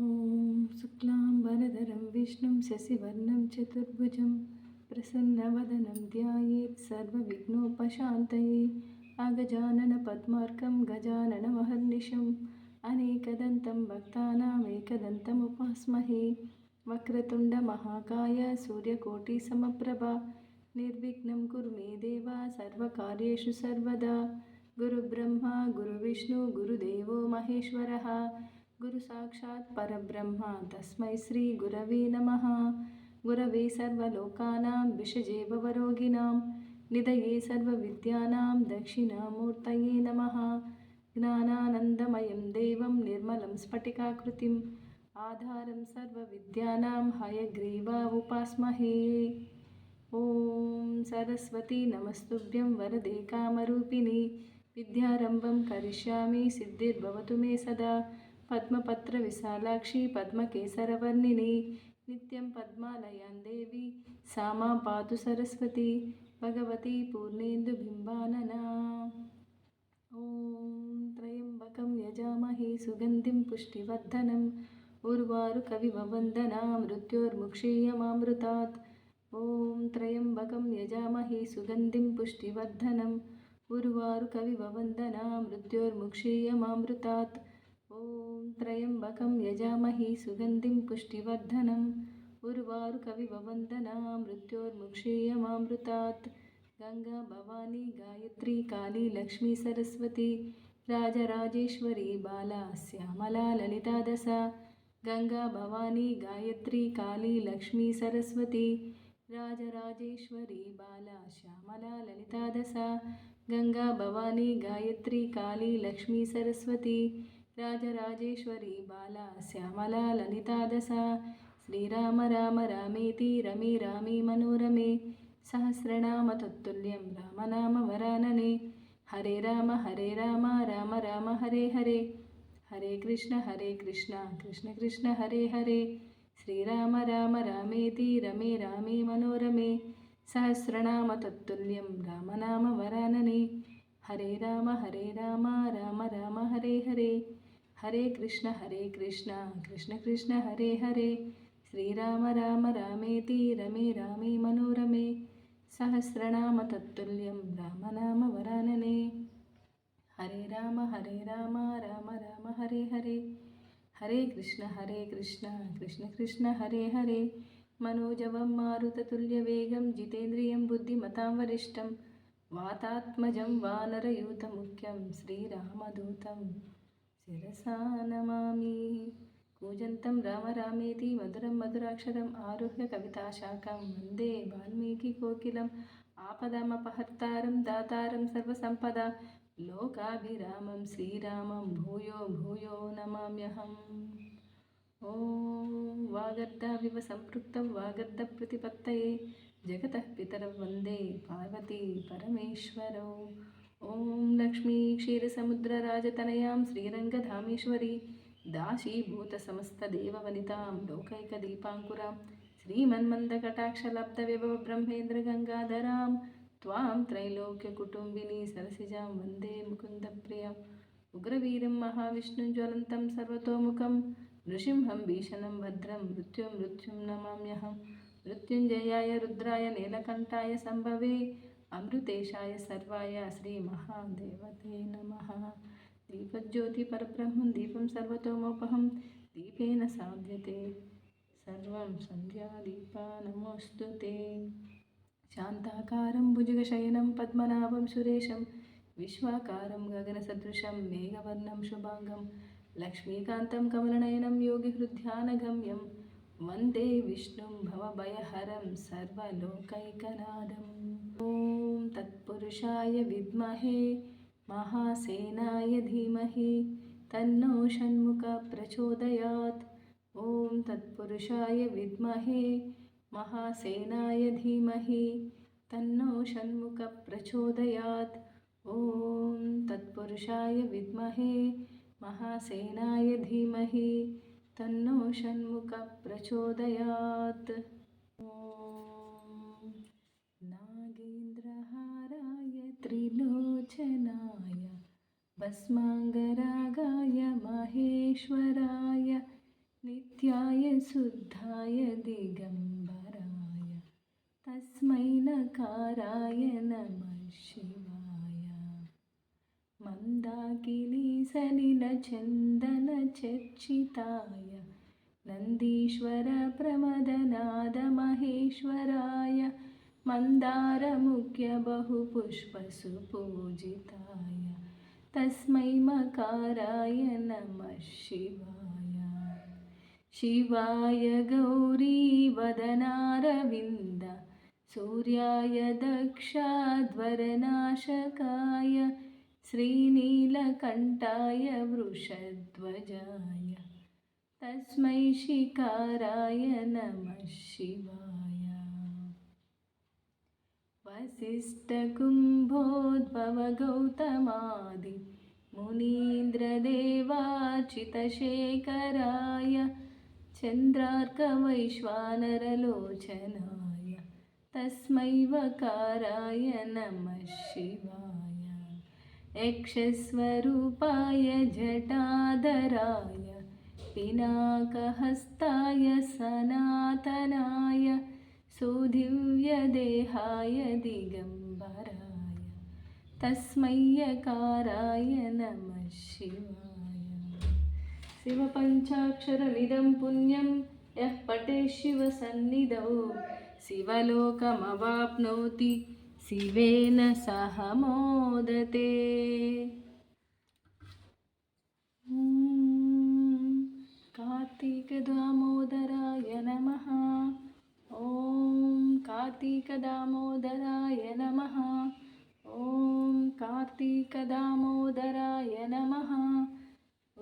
ॐ शुक्लाम्बरधरं विष्णुं शशिवर्णं चतुर्भुजं प्रसन्नवदनं ध्यायेत् सर्वविघ्नोपशान्तये अगजाननपद्मार्कं गजाननमहर्निशम् अनेकदन्तं भक्तानामेकदन्तमुपास्महे वक्रतुण्डमहाकाय सूर्यकोटिसमप्रभा निर्विघ्नं कुरु मे देव सर्वकार्येषु सर्वदा गुरुब्रह्मा गुरुविष्णु गुरुदेवो महेश्वरः గురు సాక్షాత్ పరబ్రహ్మ. తస్మై శ్రీ గురవే నమ. గురవే సర్వలోకానాం విషజేవరోగిణాం నిదయే సర్వవిద్యానాం దక్షిణామూర్తయే నమ. జ్ఞానానందమయం దేవం నిర్మలం స్ఫటికాకృతిం. ఆధారం సర్వవిద్యానాం హయగ్రీవాముపాస్మహే ఓం సరస్వతి నమస్తుభ్యం వరదే కామరూపిణి. విద్యారంభం కరిష్యామి సిద్ధిర్భవతు మే సదా. పద్మపత్ర విశాలాక్షి పద్మకేసరవర్ణిని నిత్యం పద్మాలయాం దేవి సామా పాతు సరస్వతి భగవతి పూర్ణేందు బింబాననా. ఓం త్రయంబకం యజామహి సుగంధిం పుష్టివర్ధనం. ఉర్వారు కవిమవందనా మృత్యోర్ముక్షీయమామృతాత్. ఓం త్రయంబకం యజామహి సుగంధిం పుష్టివర్ధనం. ఉర్వారు కవిమవందనా మృత్యోర్ముక్షీయమామృతాత్. त्र्यम्बकं यजामहे सुगन्धिं पुष्टिवर्धनम् उर्वारुकविववन्दना मृत्योर्मुक्षीयमामृतात् गङ्गा भवानी गायत्री काली लक्ष्मी सरस्वती राजराजेश्वरी बाला श्यामला ललिता दशा गङ्गा भवानी गायत्री काली लक्ष्मी सरस्वती राजराजेश्वरी बाला श्यामला ललिता दशा गङ्गा भवानी गायत्री काली लक्ष्मी सरस्वती राजराजेश्वरी बाला श्यामला ललिता दशा श्रीराम राम रामेति रमे रामे मनोरमे सहस्रनाम तत्तुल्यं रामनामवरानने हरे राम हरे राम राम राम हरे हरे हरे कृष्ण हरे कृष्ण कृष्ण कृष्ण हरे हरे श्रीराम राम रामेति रमे रामे मनोरमे सहस्रनाम तत्तुल्यं रामनामवरानने हरे राम हरे राम राम राम हरे हरे హరే కృష్ణ హరే కృష్ణ కృష్ణ కృష్ణ హరే హరే. శ్రీరామ రామ రామేతి రమే రామే మనోరమే. సహస్రనామ తత్తుల్యం రామనామ వరాననే. హరే రామ హరే రామ రామ రామ హరే హరే. హరే కృష్ణ హరే కృష్ణ కృష్ణ కృష్ణ హరే హరే. మనోజవం మారుతతుల్యవేగం జితేంద్రియం బుద్ధిమతాం వరిష్టం వాతాత్మజం వానరయూతముఖ్యం శ్రీరామదూతం. శిరసానమామి కూజంతం రామ రామేతి మధురం మధురాక్షరం ఆరుహ్య కవితాశాఖం వందే వాల్మీకి కోకిలం. ఆపదమపహర్తారం దాతారం సర్వసంపద. లోకాభిరామం శ్రీరామం భూయో భూయో నమామ్యహం. ఓం వాగర్ధవివ సంపృక్తం వాగర్ధ ప్రతిపత్తయే. జగత పితరం వందే పార్వతీ పరమేశ్వరౌ. ఓం లక్ష్మీ క్షీరసముద్రరాజతనయాం శ్రీరంగధామేశ్వరి దాశీభూత సమస్త దేవవనితాం లోకైక దీపాంకురాం శ్రీమన్మందకటాక్షలబ్ధ విభవ బ్రహ్మేంద్ర గంగాధరాం త్వాం త్రైలోక్య కుటుంబిని సరసిజాం వందే ముకుందప్రియాం ఉగ్రవీరం మహావిష్ణుం జ్వలంతం సర్వతోముఖం నృసింహం భీషణం భద్రం మృత్యుం మృత్యుం నమామ్యహం మృత్యుంజయాయ రుద్రాయ నీలకంఠాయ సంభవే అమృతేశాయ సర్వాయ శ్రీ మహాదేవతే నమ. దీపజ్యోతి పరబ్రహ్మం దీపం సర్వతోమోపహం దీపేన సాధ్యతే. సర్వం సంధ్యాదీపా నమోస్తు తే. శాంతాకారం భుజగశయనం పద్మనాభం సురేశం విశ్వాకారం గగనసదృశం మేఘవర్ణం శుభాంగం లక్ష్మీకాంతం కమలనయనం యోగిహృధ్యానగమ్యం वन्दे विष्णुं भवभयहरं सर्वलोकैकनादम्। ॐ तत्पुरुषाय विद्महे महासेनाय धीमहि तन्नो षण्मुख प्रचोदयात्। ॐ तत्पुरुषाय विद्महे महासेनाय धीमहि तन्नो षण्मुख प्रचोदयात्। ॐ तत्पुरुषाय विद्महे महासेनाय धीमहि तन्नो षण्मुख प्रचोदयात् ॐ नागेन्द्रहाराय त्रिलोचनाय भस्माङ्गरागाय महेश्वराय नित्याय शुद्धाय दिगम्बराय तस्मै नकाराय नमः शिवाय मन्दाकिनीसलिलचन्दनचर्चिताय नन्दीश्वरप्रमदनादमहेश्वराय मन्दारमुख्यबहुपुष्पसुपूजिताय तस्मै मकाराय नमः शिवाय। शिवाय गौरीवदनारविन्द सूर्याय दक्षाध्वरनाशकाय श्रीनीलकण्ठाय वृषध्वजाय तस्मै शिकाराय नमः शिवाय। वसिष्ठकुम्भोद्भवगौतमादि मुनीन्द्रदेवाचितशेखराय चन्द्रार्कवैश्वानरलोचनाय तस्मै वकाराय नमः शिवाय यक्षस्वरूपाय जटाधराय पिनाकहस्ताय सनातनाय सुदिव्यदेहाय दिगम्बराय तस्मै यकाराय नमः शिवाय। शिवपञ्चाक्षरमिदं पुण्यं यः पठे शिवसन्निधौ शिवलोकमवाप्नोति शिवेन सह मोदते। कार्तीकदामोदराय नमः। ॐ कार्तीकदामोदराय नमः। ॐ कार्तीकदामोदराय नमः।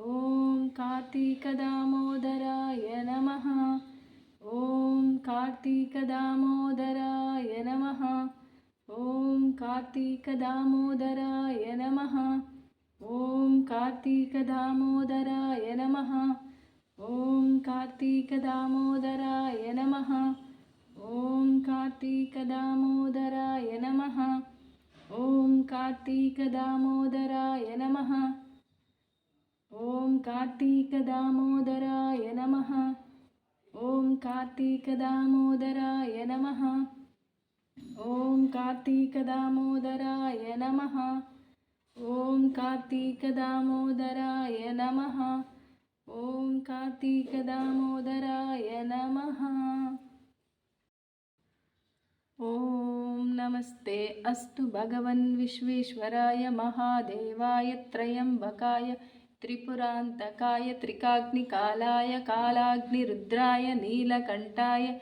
ॐ कार्तीकदामोदराय नमः। ॐ कार्तीकदामोदराय कार्तीकदामोदराय नमः। ॐ कार्तीकदामोदराय नमः। ॐ कार्तीकदामोदराय नमः। ॐ कार्तीकदामोदराय नमः। ॐ कार्तीकदामोदराय नमः। ॐ कार्तीकदामोदराय नमः। ॐ कार्तीकदामोदराय नमः ॐ कार्तीकदामोदराय नमः। ॐ कार्तीकदामोदराय नमः। ॐ कार्तीकदामोदराय नमः। ॐ नमस्ते अस्तु भगवन् विश्वेश्वराय महादेवाय त्रयम्बकाय त्रिपुरान्तकाय त्रिकाग्निकालाय कालाग्निरुद्राय नीलकण्ठाय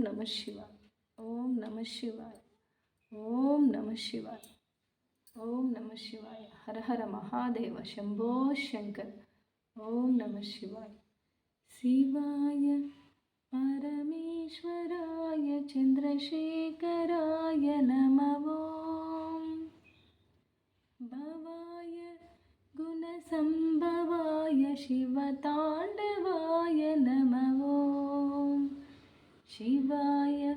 నమ శివాయ. ఓం నమ శివాయ. ఓం నమ శివాయ. ఓం నమ శివాయ. హర హర మహాదేవ శంభో శంకర్. ఓం నమ శివాయ. శివాయ పరమేశ్వరాయ చంద్రశేఖరాయ నమవో భవాయ గుణసంభవాయ శివతాండవాయ నమో. शिवाय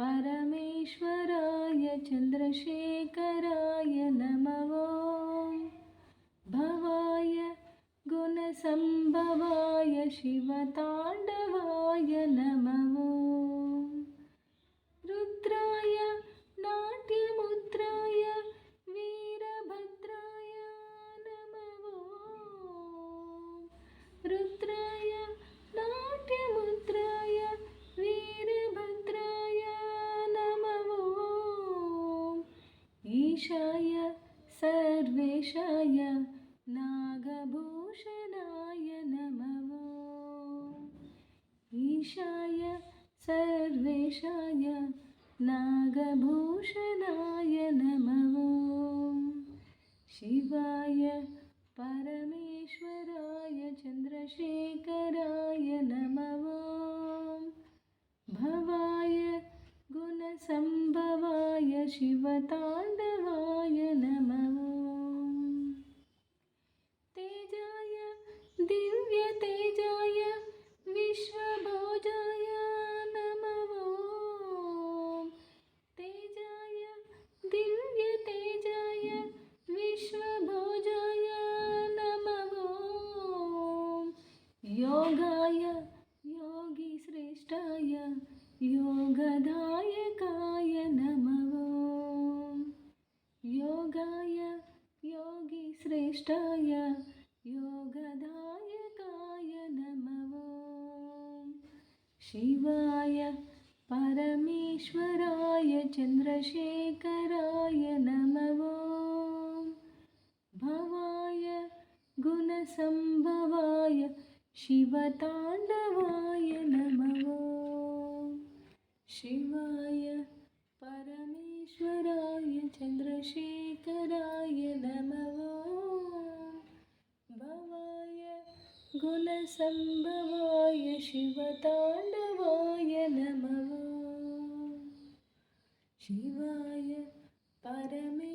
परमेश्वराय चन्द्रशेखराय नमः ॐ भवाय गुणसम्भवाय शिवताण्डवाय नमो सर्वेशाय नागभूषणाय नमो। शिवाय परमेश्वराय चन्द्रशेखराय नमो। भवाय गुणसम्भवाय शिवताण्डवाय योगाय योगिश्रेष्ठाय योगदायकाय नमो। योगाय योगिश्रेष्ठाय योगदायकाय नमो। शिवाय परमेश्वराय चन्द्रशेखराय नमो। भवाय गुणसम्भवाय ശിവതാണ്ഡവായ നമവോ ശിവായ പരമേശ്വരായ ചന്ദ്രശേഖരായ നമവോ ഭവായ ഗുണസംഭവായ ശിവതാണ്ഡവായ നമവോ ശിവായ പരമേ